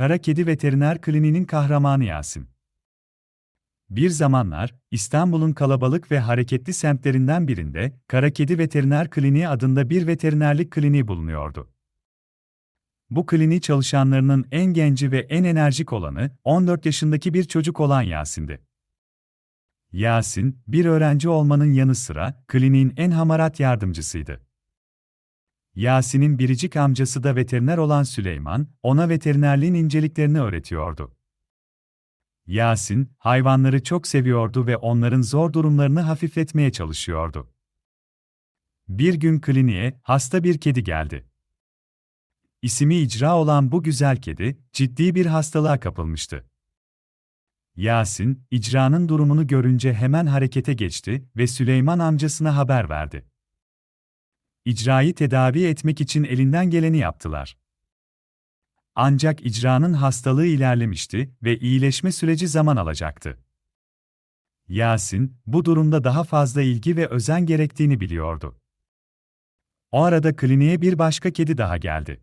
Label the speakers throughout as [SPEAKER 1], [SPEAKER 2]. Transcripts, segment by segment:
[SPEAKER 1] Kara Kedi Veteriner Kliniğinin kahramanı Yasin. Bir zamanlar, İstanbul'un kalabalık ve hareketli semtlerinden birinde, Kara Kedi Veteriner Kliniği adında bir veterinerlik kliniği bulunuyordu. Bu kliniği çalışanlarının en genci ve en enerjik olanı, 14 yaşındaki bir çocuk olan Yasin'di. Yasin, bir öğrenci olmanın yanı sıra, kliniğin en hamarat yardımcısıydı. Yasin'in biricik amcası da veteriner olan Süleyman, ona veterinerliğin inceliklerini öğretiyordu. Yasin, hayvanları çok seviyordu ve onların zor durumlarını hafifletmeye çalışıyordu. Bir gün kliniğe hasta bir kedi geldi. İsmi icra olan bu güzel kedi, ciddi bir hastalığa kapılmıştı. Yasin, icranın durumunu görünce hemen harekete geçti ve Süleyman amcasına haber verdi. İcrayı tedavi etmek için elinden geleni yaptılar. Ancak icranın hastalığı ilerlemişti ve iyileşme süreci zaman alacaktı. Yasin, bu durumda daha fazla ilgi ve özen gerektiğini biliyordu. O arada kliniğe bir başka kedi daha geldi.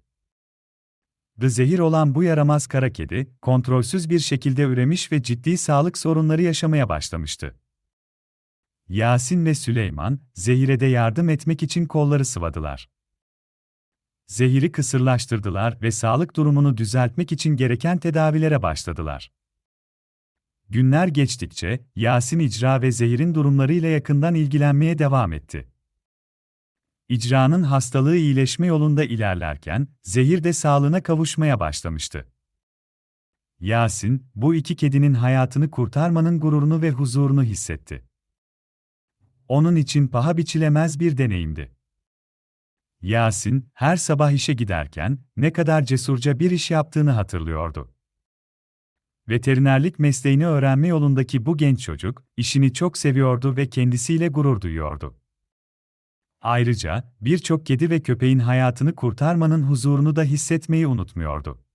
[SPEAKER 1] The zehir olan bu yaramaz kara kedi, kontrolsüz bir şekilde üremiş ve ciddi sağlık sorunları yaşamaya başlamıştı. Yasin ve Süleyman, zehire de yardım etmek için kolları sıvadılar. Zehiri kısırlaştırdılar ve sağlık durumunu düzeltmek için gereken tedavilere başladılar. Günler geçtikçe, Yasin icra ve zehirin durumlarıyla yakından ilgilenmeye devam etti. İcranın hastalığı iyileşme yolunda ilerlerken, zehir de sağlığına kavuşmaya başlamıştı. Yasin, bu iki kedinin hayatını kurtarmanın gururunu ve huzurunu hissetti. Onun için paha biçilemez bir deneyimdi. Yasin, her sabah işe giderken, ne kadar cesurca bir iş yaptığını hatırlıyordu. Veterinerlik mesleğini öğrenme yolundaki bu genç çocuk, işini çok seviyordu ve kendisiyle gurur duyuyordu. Ayrıca, birçok kedi ve köpeğin hayatını kurtarmanın huzurunu da hissetmeyi unutmuyordu.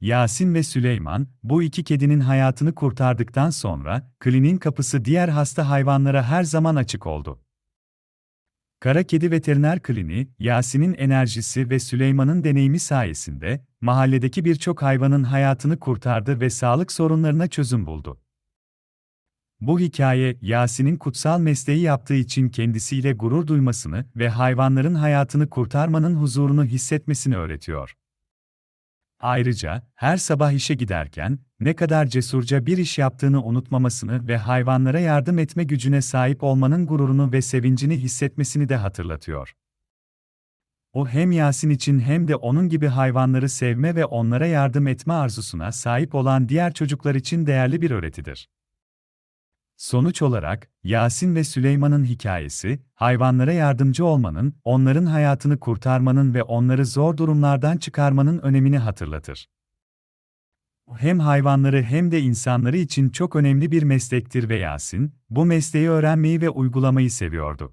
[SPEAKER 1] Yasin ve Süleyman, bu iki kedinin hayatını kurtardıktan sonra, kliniğin kapısı diğer hasta hayvanlara her zaman açık oldu. Kara Kedi Veteriner Kliniği, Yasin'in enerjisi ve Süleyman'ın deneyimi sayesinde, mahalledeki birçok hayvanın hayatını kurtardı ve sağlık sorunlarına çözüm buldu. Bu hikaye, Yasin'in kutsal mesleği yaptığı için kendisiyle gurur duymasını ve hayvanların hayatını kurtarmanın huzurunu hissetmesini öğretiyor. Ayrıca, her sabah işe giderken, ne kadar cesurca bir iş yaptığını unutmamasını ve hayvanlara yardım etme gücüne sahip olmanın gururunu ve sevincini hissetmesini de hatırlatıyor. O hem Yasin için hem de onun gibi hayvanları sevme ve onlara yardım etme arzusuna sahip olan diğer çocuklar için değerli bir öğretidir. Sonuç olarak, Yasin ve Süleyman'ın hikayesi, hayvanlara yardımcı olmanın, onların hayatını kurtarmanın ve onları zor durumlardan çıkarmanın önemini hatırlatır. Hem hayvanları hem de insanları için çok önemli bir meslektir ve Yasin, bu mesleği öğrenmeyi ve uygulamayı seviyordu.